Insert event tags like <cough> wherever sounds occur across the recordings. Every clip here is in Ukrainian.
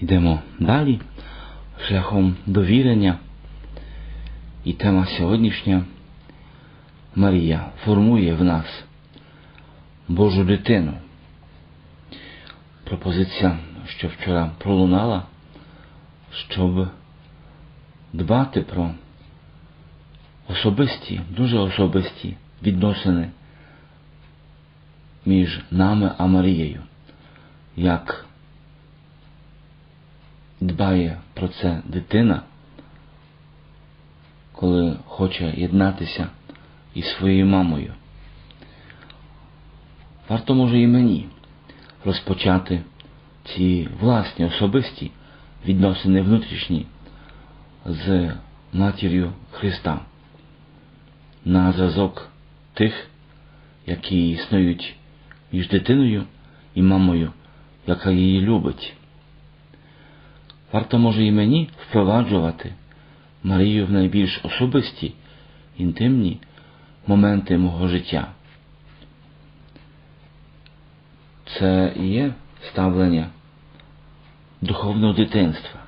Йдемо далі шляхом довірення. І тема сьогоднішня Марія формує в нас Божу дитину. Пропозиція, що вчора пролунала, щоб дбати про особисті, дуже особисті відносини між нами а Марією, як дбає про це дитина, коли хоче єднатися із своєю мамою. Варто може і мені розпочати ці власні особисті відносини внутрішні з матір'ю Христа на зразок тих, які існують між дитиною і мамою, яка її любить. Варто може і мені впроваджувати Марію в найбільш особисті, інтимні моменти мого життя. Це є ставлення духовного дитинства.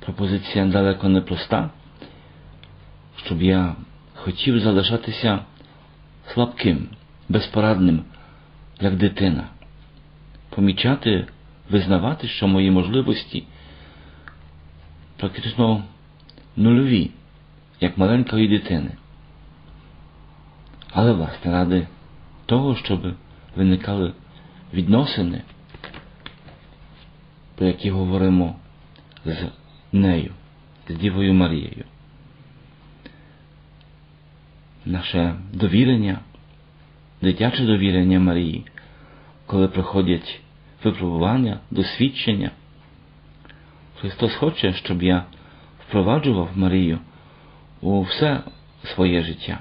Пропозиція далеко не проста, щоб я хотів залишатися слабким, безпорадним, як дитина, помічати, визнавати, що мої можливості практично нульові, як маленької дитини. Але, власне, ради того, щоб виникали відносини, про які говоримо з нею, з Дівою Марією. Наше довірення, дитяче довірення Марії, коли приходять випробування, досвідчення. Христос хоче, щоб я впроваджував Марію у все своє життя,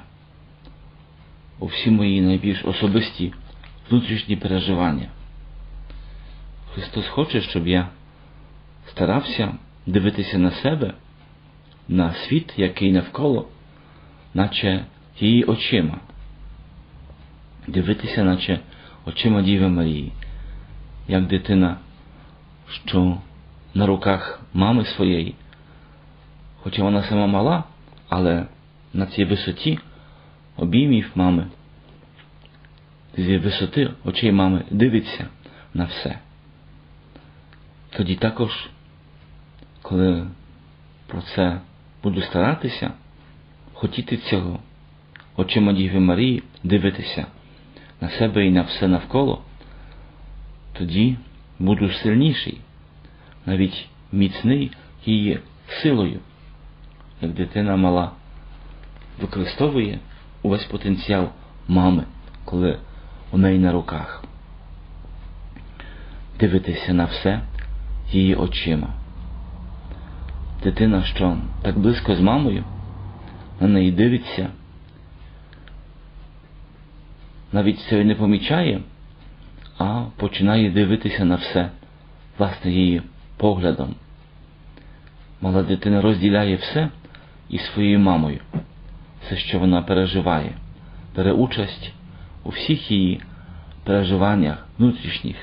у всі мої найбільш особисті внутрішні переживання. Христос хоче, щоб я старався дивитися на себе, на світ, який навколо, наче її очима, дивитися, наче очима Діви Марії, як дитина, що на руках мами своєї, хоча вона сама мала, але на цій висоті обіймів мами, з висоти очей мами дивиться на все. Тоді також, коли про це буду старатися, хотіти цього, очима Діви Марії дивитися на себе і на все навколо, буду сильніший, навіть міцний її силою, як дитина мала використовує увесь потенціал мами, коли у неї на руках. Дивитися на все її очима. Дитина, що так близько з мамою, на неї дивиться, навіть цього не помічає, а починає дивитися на все, власне, її поглядом. Мала дитина розділяє все із своєю мамою, все, що вона переживає, бере участь у всіх її переживаннях внутрішніх.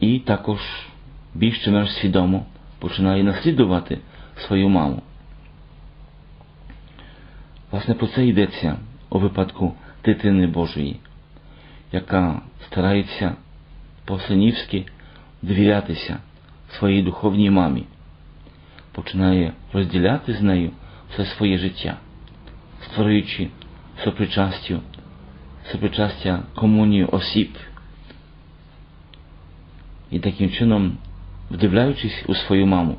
І також більш чи менш свідомо починає наслідувати свою маму. Власне, про це йдеться у випадку дитини Божої, яка старається по-синівськи довірятися своїй духовній мамі, починає розділяти з нею все своє життя, створюючи сопричастю, сопричастя комунію осіб. І таким чином, вдивляючись у свою маму,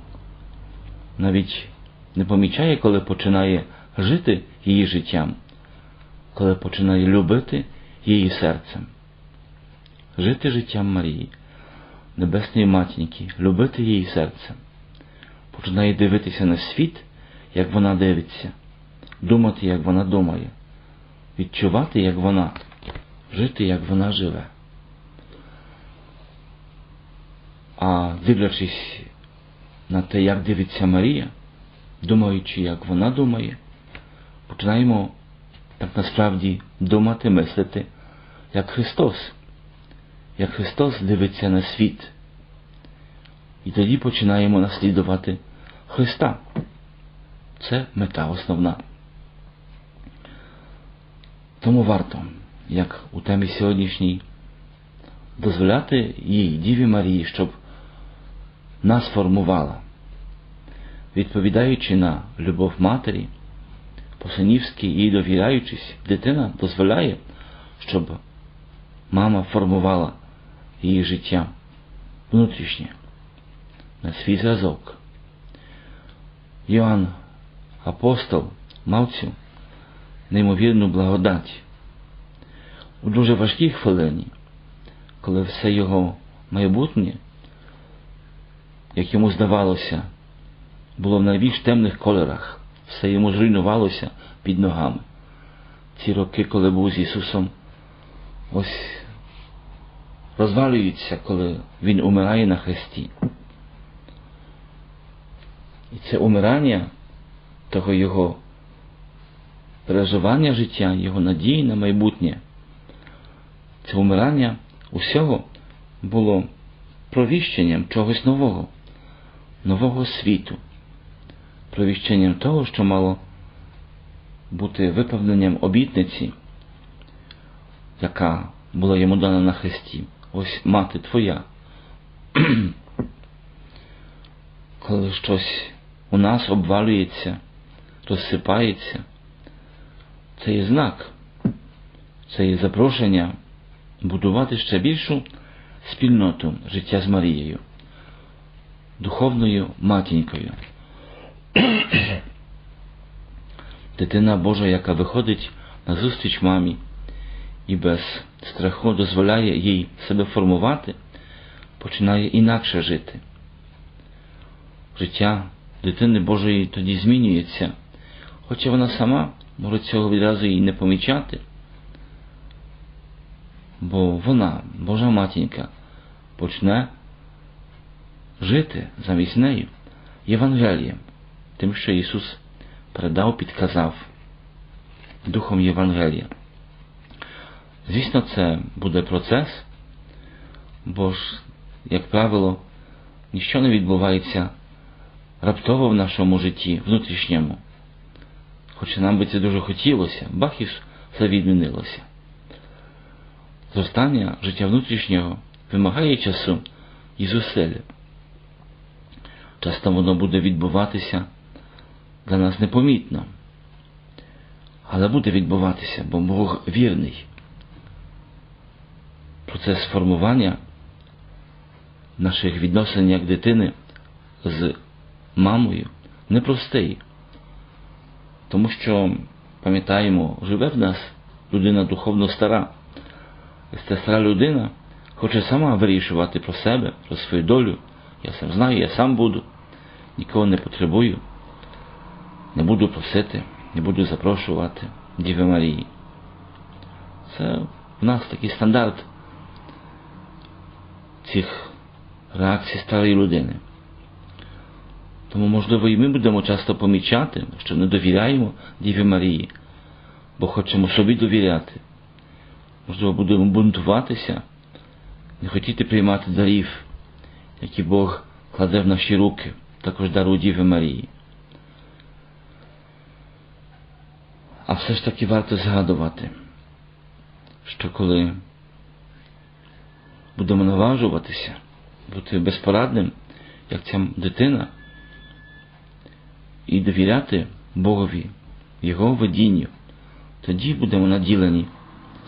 навіть не помічає, коли починає жити її життям, коли починає любити її серцем, жити життям Марії, Небесної Матінки, любити її серцем, починає дивитися на світ, як вона дивиться, думати, як вона думає, відчувати, як вона, жити, як вона живе. А дивлячись на те, як дивиться Марія, думаючи, як вона думає, починаємо так насправді думати, мислити, як Христос, як Христос дивиться на світ. І тоді починаємо наслідувати Христа. Це мета основна. Тому варто, як у темі сьогоднішній, дозволяти їй, Діві Марії, щоб нас формувала, відповідаючи на любов матері, по-синівськи і довіряючись, дитина дозволяє, щоб мама формувала її життя внутрішнє, на свій зразок. Йоанн апостол мав цю неймовірну благодать. У дуже важкій хвилині, коли все його майбутнє, як йому здавалося, було в найбільш темних кольорах, все йому зруйнувалося під ногами. Ці роки, коли був з Ісусом, ось розвалюються, коли Він умирає на хресті. І це умирання того Його переживання життя, Його надії на майбутнє, це умирання усього було провіщенням чогось нового, нового світу, провіщенням того, що мало бути виповненням обітниці, яка була йому дана на хресті. Ось мати твоя. Коли щось у нас обвалюється, розсипається, це є знак, це є запрошення будувати ще більшу спільноту життя з Марією, духовною матінькою. <coughs> Дитина Божа, яка виходить на зустріч мамі і без страху дозволяє їй себе формувати, починає інакше жити. Життя дитини Божої тоді змінюється, хоча вона сама може цього відразу і не помічати, бо вона, Божа матінка, почне жити замість нею Євангелієм, тим, що Ісус передав, підказав Духом Євангелія. Звісно, це буде процес, бо ж, як правило, ніщо не відбувається раптово в нашому житті, внутрішньому. Хоча нам би це дуже хотілося, бах і все відмінилося. Зростання життя внутрішнього вимагає часу і зусиль. Часто воно буде відбуватися для нас непомітно, але буде відбуватися, бо Бог вірний. Процес формування наших відносин як дитини з мамою непростий, тому що, пам'ятаємо, живе в нас людина духовно стара. І ця стара людина хоче сама вирішувати про себе, про свою долю. Я сам знаю, я сам буду, нікого не потребую, не буду просити, не буду запрошувати Діви Марії. Це в нас такий стандарт цих реакцій старої людини. Тому, можливо, і ми будемо часто помічати, що не довіряємо Діві Марії, бо хочемо собі довіряти. Можливо, будемо бунтуватися, не хотіти приймати дарів, які Бог кладе в наші руки, також дару Діви Марії. А все ж таки варто згадувати, що коли будемо наважуватися, бути безпорадним, як ця дитина, і довіряти Богові, Його водінню, тоді будемо наділені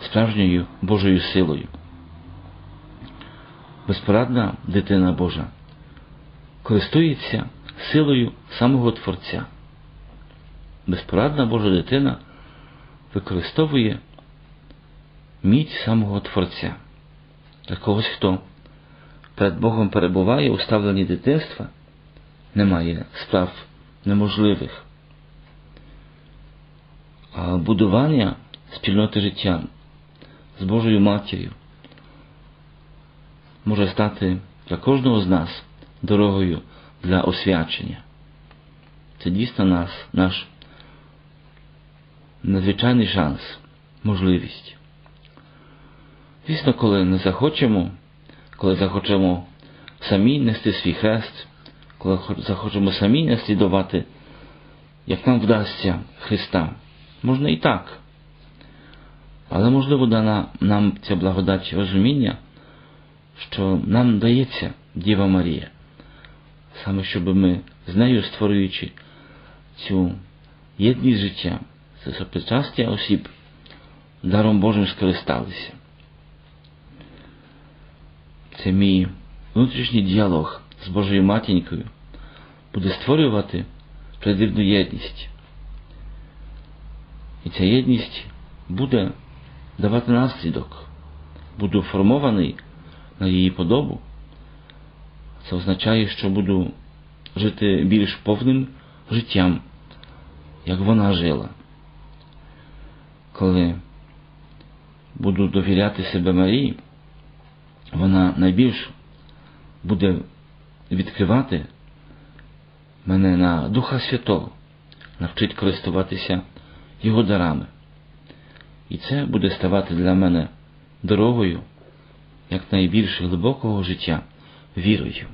справжньою Божою силою. Безпорадна дитина Божа користується силою самого Творця. Безпорадна Божа дитина використовує міць самого Творця. Для когось, хто перед Богом перебуває у ставленні дитинства, немає справ неможливих. А будування спільноти життя з Божою матір'ю може стати для кожного з нас дорогою для освячення. Це дійсно нас, наш надзвичайний шанс, можливість. Звісно, коли не захочемо, коли захочемо самі нести свій хрест, коли захочемо самі наслідувати, як нам вдасться Христа, можна і так. Але можливо дана нам ця благодать розуміння, що нам дається Діва Марія, саме щоб ми з нею створюючи цю єдність життя, це сопричастя осіб, даром Божим скористалися. Це мій внутрішній діалог з Божою матінькою буде створювати природну єдність. І ця єдність буде давати наслідок. Буду формований на її подобу. Це означає, що буду жити більш повним життям, як вона жила. Коли буду довіряти себе Марії, вона найбільш буде відкривати мене на Духа Святого, навчить користуватися Його дарами. І це буде ставати для мене дорогою як найбільш глибокого життя вірою.